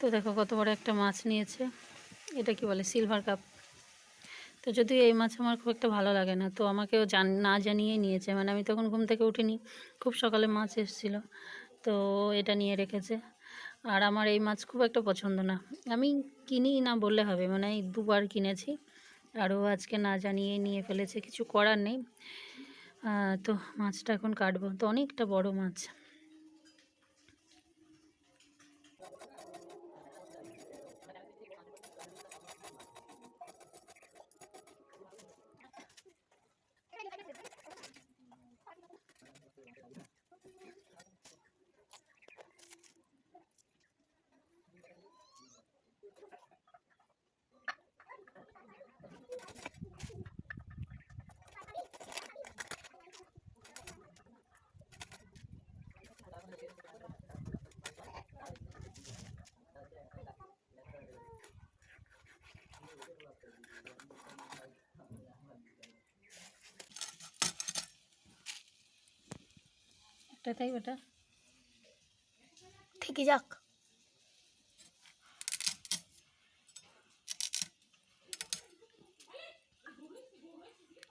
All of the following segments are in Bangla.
তো দেখো কত বড় একটা মাছ নিয়েছে। এটা কি বলে? সিলভার কাপ তো যদিও এই মাছ আমার খুব একটা ভালো লাগে না, তো আমাকেও জান, না জানিয়ে নিয়েছে। মানে আমি তখন ঘুম থেকে উঠিনি, খুব সকালে মাছ এসেছিল, তো এটা নিয়ে রেখেছে। আর আমার এই মাছ খুব একটা পছন্দ না। আমি কিনি না বললে হবে মানে এই দুবার কিনেছি, আরও আজকে না জানিয়ে নিয়ে ফেলেছে, কিছু করার নেই। তো মাছটা এখন কাটবো। তো অনেকটা বড় মাছ। একটা তাই বেটা থেকে যাক।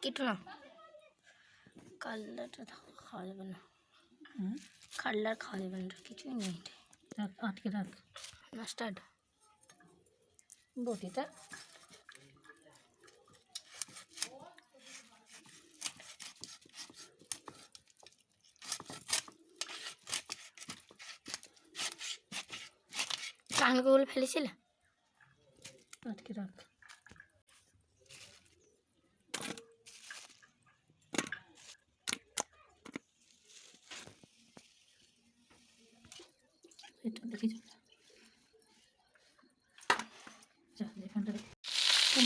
কেটো না। কাল্লাটা খাওয়া যাবে না। হুম? কাল্লার খাওয়া যাবে না কিছুই নেই। এটা। রাখ আটকে রাখ। মাস্টার্ড বটিটা? কানগুলো ফেলেছিলে? আটকে রাখ।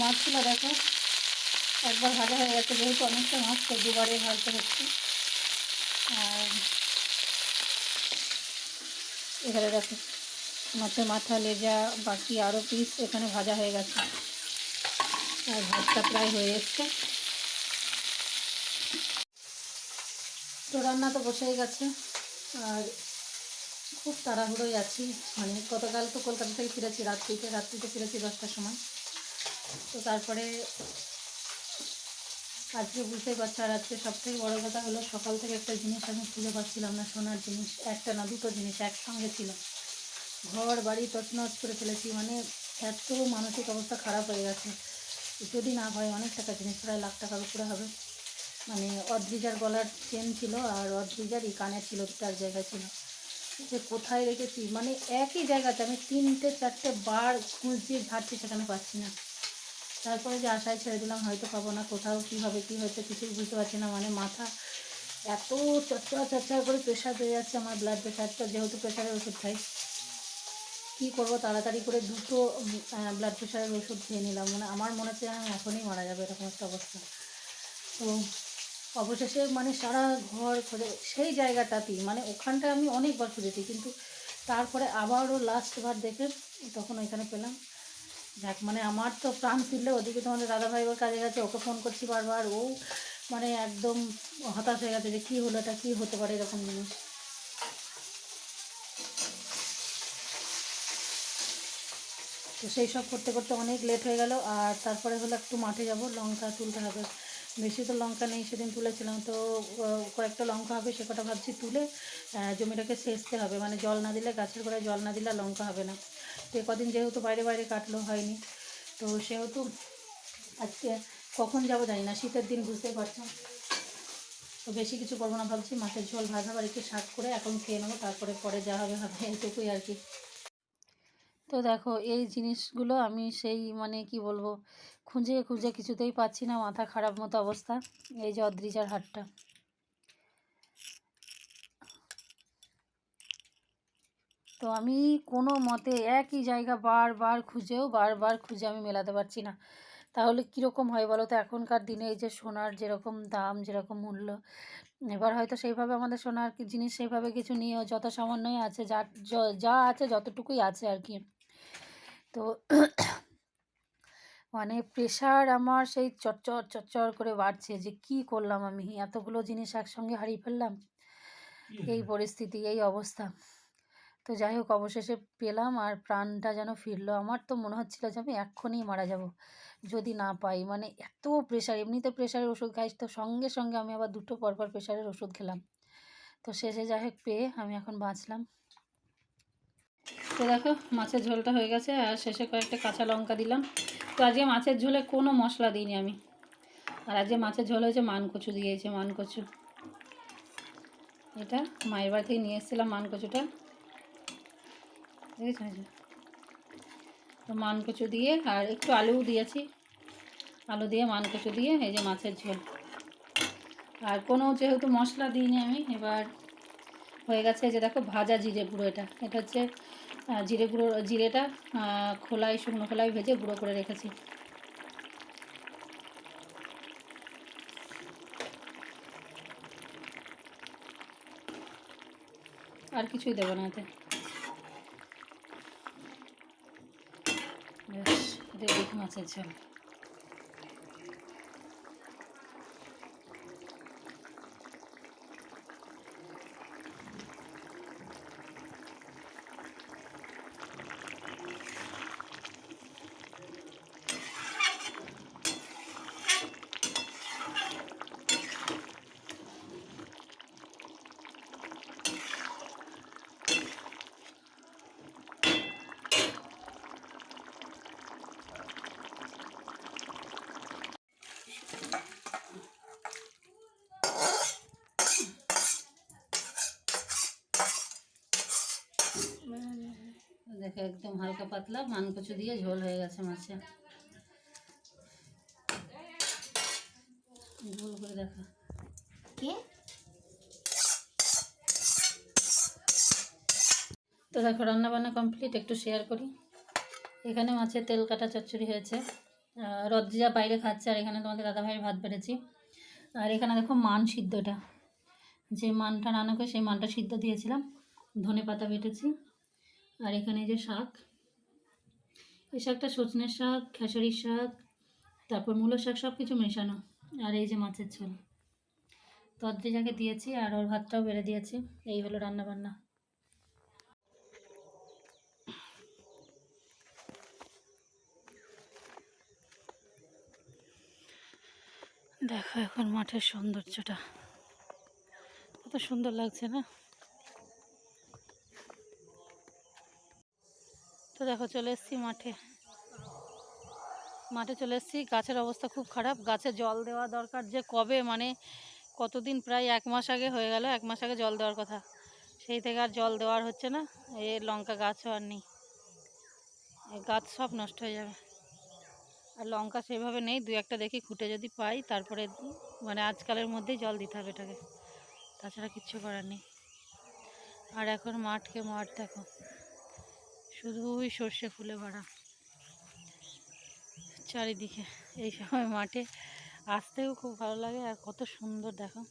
মাছগুলো দেখো একবার ভাজা হয়ে গেছে, যেহেতু অনেকটা মাছ, তো দুবারে ভাজতে হচ্ছে। আর এখানে দেখো। মাছের মাথা, লেজা, বাকি আরও পিস এখানে ভাজা হয়ে গেছে। আর ভাতটা প্রায় হয়ে এসছে। তো রান্না তো বসেই গেছে। আর খুব তাড়াহুড়োই আছি। মানে গতকাল তো কলকাতা থেকে ফিরেছি, রাত্রিতে রাত্রিতে ফিরেছি দশটার সময়। তো তারপরে আজকে বুঝতেই পারছি, আর আজকে সব থেকে বড়ো কথা হলো সকাল থেকে একটা জিনিস আমি খুঁজে পাচ্ছিলাম না, সোনার জিনিস। একটা না, দুটো জিনিস একসঙ্গে ছিল। ঘর, বাড়ি তছনছ করে ফেলেছি। মানে এত মানসিক অবস্থা খারাপ হয়ে গেছে। যদি না হয় অনেক টাকা জিনিস, প্রায় লাখ টাকার উপরে হবে। মানে অদ্রিজার গলার চেন ছিল আর অদ্রিজার এই কানের ছিল তার জায়গা ছিল। যে কোথায় রেখেছি? মানে একই জায়গাতে আমি তিনটে, চারটে বার খুঁজছি ঝাড়ছি সেখানে পাচ্ছি না। তারপরে যে আশায় ছেড়ে দিলাম, হয়তো পাবো না, কোথাও কী হবে, কী হয়েছে কিছুই বুঝতে পারছি না। মানে মাথা এত চচ্চড়া চচ্চড়া করে প্রেশার হয়ে যাচ্ছে আমার ব্লাড প্রেশারটা যেহেতু প্রেশারের ওষুধ খাই। কী করব তাড়াতাড়ি করে দুটো ব্লাড প্রেশারের ওষুধ খেয়ে নিলাম। মানে আমার মনে হচ্ছে আমি এখনই মারা যাবে, এরকম একটা অবস্থা। তো অবশেষে মানে সারা ঘর খুঁজে সেই জায়গাটাতেই মানে ওখানটা আমি অনেকবার খুঁজেছি কিন্তু তারপরে আবারও লাস্টবার দেখে তখন ওইখানে পেলাম। যাক মানে আমার তো প্রাণ ফিরলে ওদিকে তোমাদের দাদাভাই ওর কাজে গেছে, ওকে ফোন করছি বারবার। ও মানে একদম হতাশ হয়ে গেছে যে কী হলো এটা, কী হতে পারে এরকম জিনিস। তো সেই সব করতে করতে অনেক লেট হয়ে গেল আর তারপরে হলো একটু মাঠে যাব, লঙ্কা তুলতে হবে। বেশি তো লঙ্কা নেই, সেদিন তুলেছিলাম। তো কয়েকটা লঙ্কা হবে সে কটা ভাবছি তুলে জমিটাকে সেচতে হবে। মানে জল না দিলে, গাছের গোড়ায় জল না দিলে লঙ্কা হবে না। তো কদিন যেহেতু বাইরে বাইরে কাটলো, হয়নি। তো সেহেতু আজকে কখন যাব জানি না, শীতের দিন বুঝতে পারছ। তো বেশি কিছু করব না ভাবছি, মাছের ঝোল ভাজা আর একটু শাক করে এখন খেয়ে নেব, তারপরে পরে যা হবে হবে এইটুকুই আর কি। তো দেখো, এই জিনিসগুলো আমি সেই মানে কি বলব, খুঁজে খুঁজে কিছুতেই পাচ্ছি না, মাথা খারাপ মতো অবস্থা, এই যে অদ্রিজার হাটটা। তো আমি কোনো মতে একই জায়গা বারবার খুঁজেও বারবার খুঁজে আমি মেলাতে পারছি না। তাহলে কীরকম হয় বলো তো? এখনকার দিনে এই যে সোনার যেরকম দাম, যেরকম মূল্য, এবার হয়তো সেইভাবে আমাদের সোনার জিনিস সেইভাবে কিছু নিয়েও যত সামান্যই আছে য- যা আছে যতটুকুই আছে আর কি। তো মানে প্রেশার আমার সেই চচ্চর চচ্চর করে বাড়ছে যে কি করলাম আমি? এতগুলো জিনিস একসঙ্গে হারিয়ে ফেললাম? এই পরিস্থিতি এই অবস্থা। তো যাই হোক অবশেষে পেলাম আর প্রাণটা যেন ফিরলো। আমার তো মনে হচ্ছিল যে আমি এক্ষুনি মারা যাব যদি না পাই। মানে এত প্রেশার এমনিতে প্রেশারের ওষুধ খাই তো সঙ্গে সঙ্গে আমি আবার দুটো পরপর প্রেশারের ওষুধ খেলাম। তো শেষে যাই হোক পেয়ে আমি এখন বাঁচলাম। তো দেখো, মাছের ঝোলটা হয়ে গেছে আর শেষে কয়েকটা কাঁচা লঙ্কা দিলাম। তো আজকে মাছের ঝোলে কোনো মশলা দিইনি আমি। আর আজকে মাছের ঝোল হয়েছে মানকচু দিয়েছে, মানকচু। এটা মায়ের বাড়ি থেকে নিয়ে এসেছিলাম মানকচুটা। তো মানকচু দিয়ে আর একটু আলুও দিয়েছি। আলু দিয়ে মানকচু দিয়ে এই যে মাছের ঝোল। আর কোনো যেহেতু মশলা দিইনি আমি, এবার হয়ে গেছে যে দেখো ভাজা জিরে পুরো এটা। এটা হচ্ছে জিরে গুঁড়ো, জিরেটা খোলায়, শুকনো খোলায় ভেজে গুঁড়ো করে রেখেছি। আর কিছুই দেবো না এতে। রেডি মাছের ঝোল। দেখো একদম হালকা পাতলা মানকচু দিয়ে ঝোল হয়ে গেছে মাছে ঝোল করে দেখো। কি? তো দেখো রান্না বান্না কমপ্লিট একটু শেয়ার করি। এখানে মাছের তেল কাটা চচ্চড়ি হয়েছে। রদ্রিজা বাইরে খাচ্ছে আর এখানে তোমাদের দাদাভাইয়ের ভাত বেড়েছি। আর এখানে দেখো মান সিদ্ধটা। যে মানটা রান্না করে সেই মানটা সিদ্ধ দিয়েছিলাম। ধনে পাতা বেটেছি। আর এখানে যে শাক, এই শাকটা সজনের শাক খেসারির শাক, তারপর মূলো শাক সব কিছু মেশানো, আর এই যে মাছের ঝোল। তদ্রিজাকে দিয়েছি আর ওর ভাতটাও বেড়ে দিয়েছি, এই হলো রান্না বান্না দেখো এখন মাঠের সৌন্দর্যটা, কত সুন্দর লাগছে না? তো দেখো, চলে এসেছি মাঠে। মাঠে চলে এসেছি। গাছের অবস্থা খুব খারাপ। গাছে জল দেওয়া দরকার যে কবে মানে কতদিন, প্রায় এক মাস আগে হয়ে গেল, এক মাস আগে জল দেওয়ার কথা। সেই থেকে আর জল দেওয়ার হচ্ছে না। এ লঙ্কা গাছও আর নেই। গাছ সব নষ্ট হয়ে যাবে। আর লঙ্কা সেভাবে নেই। দু একটা দেখি খুঁটে যদি পাই, তারপরে মানে আজকালের মধ্যেই জল দিতে হবে এটাকে। তাছাড়া কিচ্ছু করার নেই। আর এখন মাঠকে মাঠ দেখো। শুধুই সর্ষে ফুলে ভরা। চারিদিকে এই সময় মাঠে আসতেও খুব ভালো লাগে আর কত সুন্দর দেখো।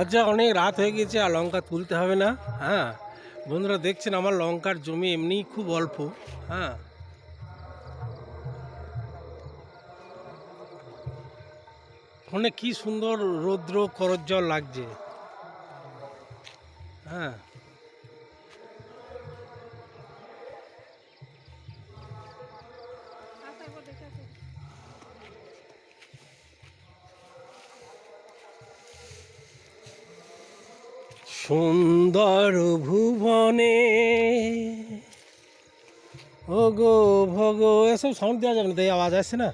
আচ্ছা অনেক রাত হয়ে গেছে আর লঙ্কা তুলতে হবে না। হ্যাঁ বন্ধুরা দেখছেন আমার লঙ্কার জমি এমনিই খুব অল্প। হ্যাঁ। ফোনে কি সুন্দর রৌদ্র করজ্জল লাগছে। হ্যাঁ। সুন্দর ভুবনে গো ভগ এসব সাউন্ড দেওয়া যাবে না তাই আওয়াজ আসছে না?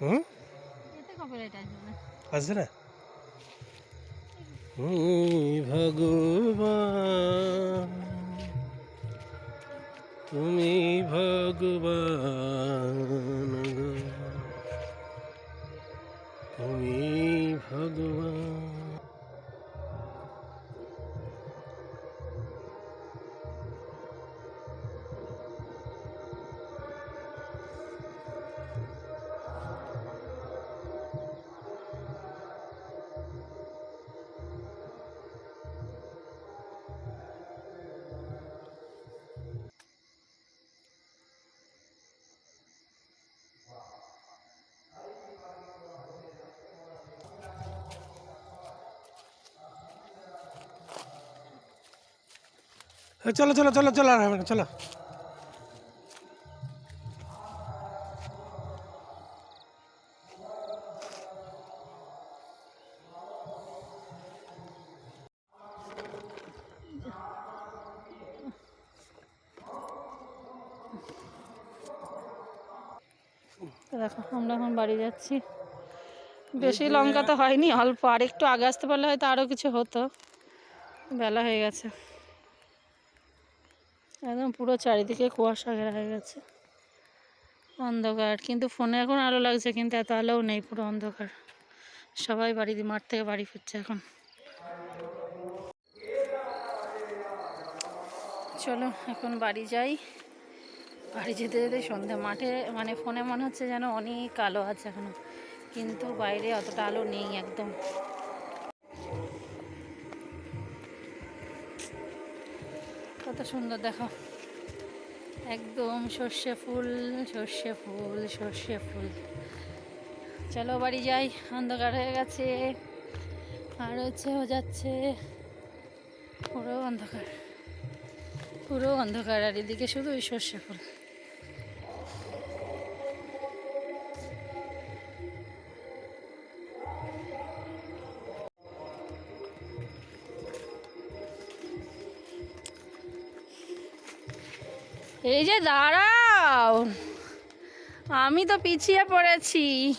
হুম? আসছে না? ভগবান তুমি ভগবান তুমি ভগবান। চলো চলো চলো চলো আর হবে না চলো। দেখো আমরা এখন বাড়ি যাচ্ছি। বেশি লঙ্কা তো হয়নি অল্প। আর একটু আগে আসতে পারলে হয়তো আরও কিছু হতো। বেলা হয়ে গেছে। পুরো চারিদিকে কুয়াশা ঘেরা হয়ে গেছে। অন্ধকার। কিন্তু ফোনে এখন আলো লাগছে, কিন্তু এত আলোও নেই, পুরো অন্ধকার। সবাই বাড়ি, মাঠ থেকে বাড়ি ফিরছে এখন। চলো, এখন বাড়ি যাই। বাড়ি যেতে যেতে সন্ধ্যা মাঠে মানে ফোনে মনে হচ্ছে যেন অনেক আলো আছে এখনও। কিন্তু বাইরে অতটা আলো নেই একদম। কত সুন্দর, দেখো। একদম সর্ষে ফুল সর্ষে ফুল সর্ষে ফুল। চলো বাড়ি যাই, অন্ধকার হয়ে গেছে। আর হচ্ছে ও যাচ্ছে পুরো অন্ধকার। পুরো অন্ধকার আর এদিকে শুধু ওই সর্ষে ফুল। এই যে দাঁড়াও। আমি তো পিছিয়ে পড়েছি।